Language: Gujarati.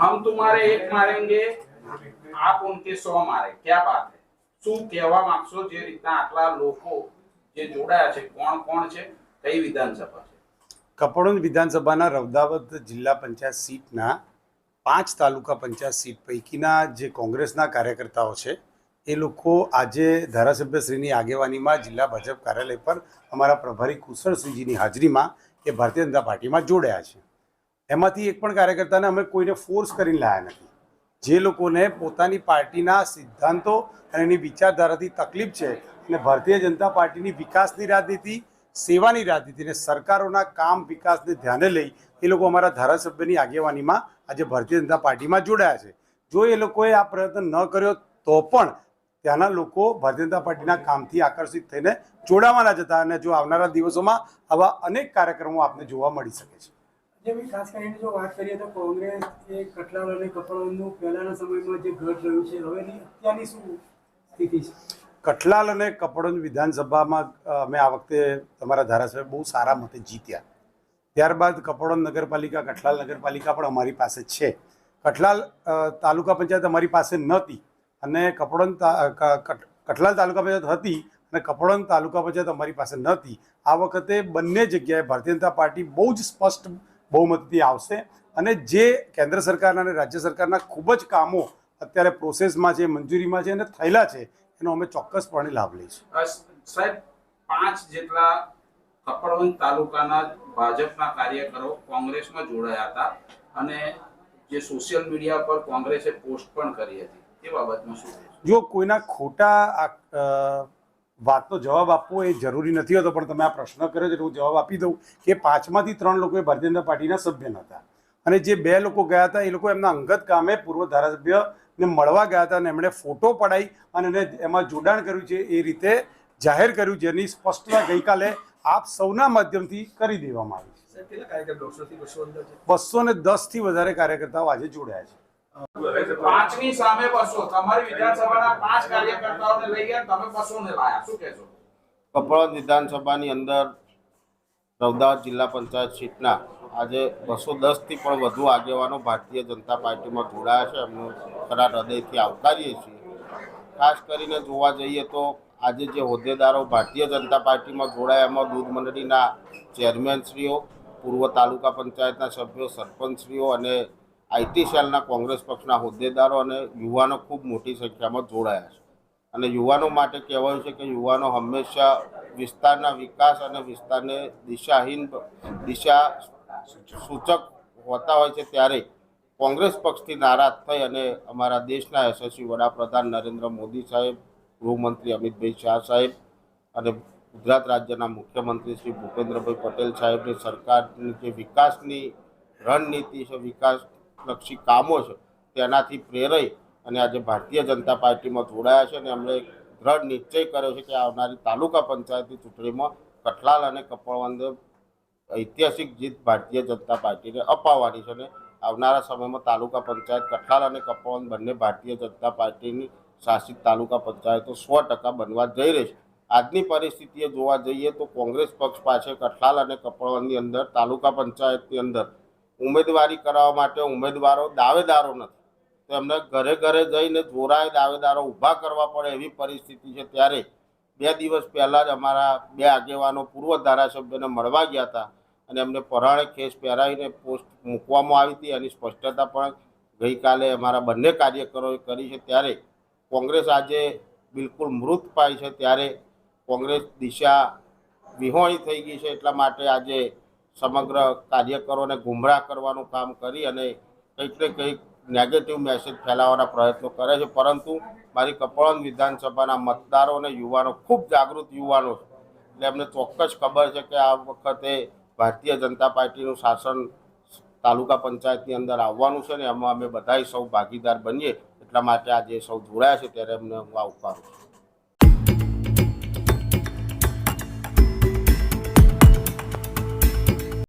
हम तुम्हारे एक मारेंगे आप उनके सौ मारे क्या बात है શું કહેવા માંગશો જે રીતના આટલા લોકો જે જોડાયા છે કોણ કોણ છે કઈ વિધાનસભા છે કપડોંજ વિધાનસભાના રવદાવત જિલ્લા પંચાયત સીટના પાંચ તાલુકા પંચાયત સીટ પૈકીના જે કોંગ્રેસના કાર્યકર્તાઓ છે એ લોકો આજે ધારાસભ્યશ્રીની આગેવાનીમાં જિલ્લા ભાજપ કાર્યાલય પર અમારા પ્રભારી કુશળશ્રીજીની હાજરીમાં એ ભારતીય જનતા પાર્ટીમાં જોડાયા છે એમાંથી એક પણ કાર્યકર્તાને અમે કોઈને ફોર્સ કરીને લાયા નથી. જે લોકોને પોતાની પાર્ટીના સિદ્ધાંતો અને એની વિચારધારાથી તકલીફ છે અને ભારતીય જનતા પાર્ટીની વિકાસની રાજનીતિ સેવાની રાજનીતિ અને સરકારોના કામ વિકાસને ધ્યાને લઈ એ લોકો અમારા ધારાસભ્યની આગેવાનીમાં આજે ભારતીય જનતા પાર્ટીમાં જોડાયા છે. જો એ લોકોએ આ પ્રયત્ન ન કર્યો તો પણ ત્યાંના લોકો ભારતીય જનતા પાર્ટીના કામથી આકર્ષિત થઈને જોડાવાના જ હતા અને જો આવનારા દિવસોમાં આવા અનેક કાર્યક્રમો આપને જોવા મળી શકે છે. જે ભાઈ ખાસ કરીને જો વાત કરીએ તો કોંગ્રેસ એ કટલાલ અને કપડવંજનું પહેલાના સમયમાં જે ઘટ રહ્યું છે હવેની અત્યારની શું સ્થિતિ છે? કઠલાલ અને કપડોંજ વિધાનસભામાં અમે આ વખતે તમારા ધારાસભ્ય બહુ સારા મતે જીત્યા. ત્યારબાદ કપડોંજ નગરપાલિકા કઠલાલ નગરપાલિકા પણ અમારી પાસે છે. કઠલાલ તાલુકા પંચાયત અમારી પાસે નહોતી અને કપડોંજ તા- કઠલાલ તાલુકા પંચાયત હતી અને કપડોંજ તાલુકા પંચાયત અમારી પાસે નહોતી. આ વખતે બંને જગ્યાએ ભારતીય જનતા પાર્ટી બહુ જ સ્પષ્ટ બહુમતીથી આવશે. અને જે કેન્દ્ર સરકારના અને રાજ્ય સરકારના ખૂબ જ કામો અત્યારે પ્રોસેસમાં છે મંજૂરીમાં છે અને થયેલા છે એનો અમે ચોક્કસપણે લાભ લઈશું. સાહેબ પાંચ જેટલા કપડવંજ તાલુકાના ભાજપના કાર્યકરો કોંગ્રેસમાં જોડાયા હતા અને જે સોશિયલ મીડિયા પર કોંગ્રેસે પોસ્ટ પણ કરી હતી. એ બાબતમાં શું જો કોઈના ખોટા વાતનો જવાબ આપવો એ જરૂરી નથી હોતો પણ તમે આ પ્રશ્ન કર્યો છે એટલે હું જવાબ આપી દઉં કે પાંચમાંથી ત્રણ લોકો એ ભારતીય જનતા પાર્ટીના સભ્ય નહોતા અને જે બે લોકો ગયા હતા એ લોકો એમના અંગત કામે પૂર્વ ધારાસભ્યને મળવા ગયા હતા અને એમણે ફોટો પડાવી અને એને એમાં જોડાણ કર્યું છે એ રીતે જાહેર કર્યું જેની સ્પષ્ટતા ગઈકાલે આપ સૌના માધ્યમથી કરી દેવામાં આવી છે? બસો ને દસથી વધારે કાર્યકર્તાઓ આજે જોડાયા છે. પાંચની સામે બસો. તમારી વિધાનસભાના પાંચ કાર્યકર્તાઓને લઈ ગયા તમે બસો લાયા. શું કહેશો? કપડવંજ વિધાનસભાની અંદર નવદાવાદ જિલ્લા પંચાયત સીટના આજે બસો દસથી પણ વધુ આગેવાનો ભારતીય જનતા પાર્ટીમાં જોડાયા છે. એમનું ખરા હૃદયથી આવકારીએ છીએ. ખાસ કરીને જોવા જઈએ તો આજે જે હોદ્દેદારો ભારતીય જનતા પાર્ટીમાં જોડાયા, એમાં દૂધ મંડળીના ચેરમેનશ્રીઓ, પૂર્વ તાલુકા પંચાયતના સભ્યો, સરપંચશ્રીઓ અને આઈટી સેલના કોંગ્રેસ પક્ષના હોદ્દેદારો અને યુવાનો ખૂબ મોટી સંખ્યામાં જોડાયા છે. અને યુવાનો માટે કહેવાયું છે કે યુવાનો હંમેશા વિસ્તારના વિકાસ અને વિસ્તારને દિશાહીન દિશા સૂચક હોતા હોય છે ત્યારે કોંગ્રેસ પક્ષથી નારાજ થઈ અને અમારા દેશના યશસ્વી વડાપ્રધાન નરેન્દ્ર મોદી સાહેબ, ગૃહમંત્રી અમિતભાઈ શાહ સાહેબ અને ગુજરાત રાજ્યના મુખ્યમંત્રી શ્રી ભૂપેન્દ્રભાઈ પટેલ સાહેબની સરકારની જે વિકાસની રણનીતિ છે વિકાસલક્ષી કામો છે, તેનાથી પ્રેરાઈ અને આજે ભારતીય જનતા પાર્ટીમાં જોડાયા છે અને એમણે દ્રઢ નિશ્ચય કર્યો છે કે આવનારી તાલુકા પંચાયતની ચૂંટણીમાં કઠલાલ અને કપડવંદે ઐતિહાસિક જીત ભારતીય જનતા પાર્ટીને અપાવવાની છે અને આવનારા સમયમાં તાલુકા પંચાયત કઠલાલ અને કપડવંદ બંને ભારતીય જનતા પાર્ટીની શાસિત તાલુકા પંચાયતો સો ટકા બનવા જઈ રહી છે. આજની પરિસ્થિતિએ જોવા જઈએ તો કોંગ્રેસ પક્ષ પાસે કઠલાલ અને કપડવંદની અંદર, તાલુકા પંચાયતની અંદર ઉમેદવારી કરાવવા માટે ઉમેદવારો દાવેદારો નથી. તો એમને ઘરે ઘરે જઈને જોરાએ દાવેદારો ઊભા કરવા પડે એવી પરિસ્થિતિ છે. ત્યારે બે દિવસ પહેલાં જ અમારા બે આગેવાનો પૂર્વ ધારાસભ્યને મળવા ગયા હતા અને એમને પરાણે ખેસ પહેરાવીને પોસ્ટ મૂકવામાં આવી હતી. એની સ્પષ્ટતા પણ ગઈકાલે અમારા બંને કાર્યકરોએ કરી છે. ત્યારે કોંગ્રેસ આજે બિલકુલ મૃત પાય છે. ત્યારે કોંગ્રેસ દિશા વિહોણી થઈ ગઈ છે. એટલા માટે આજે સમગ્ર કાર્યકરોને ગુમરાહ કરવાનું કામ કરી અને કંઈક ને કંઈક નેગેટિવ મેસેજ ફેલાવવાના પ્રયત્નો કરે છે. પરંતુ મારી કપડવંજ વિધાનસભાના મતદારો અને યુવાનો, ખૂબ જાગૃત યુવાનો છે. એટલે એમને ચોક્કસ ખબર છે કે આ વખતે ભારતીય જનતા પાર્ટીનું શાસન તાલુકા પંચાયતની અંદર આવવાનું છે ને એમાં અમે બધાય સૌ ભાગીદાર બનીએ એટલા માટે આજે સૌ જોડાયા છે. ત્યારે એમને હું આવકારું છું.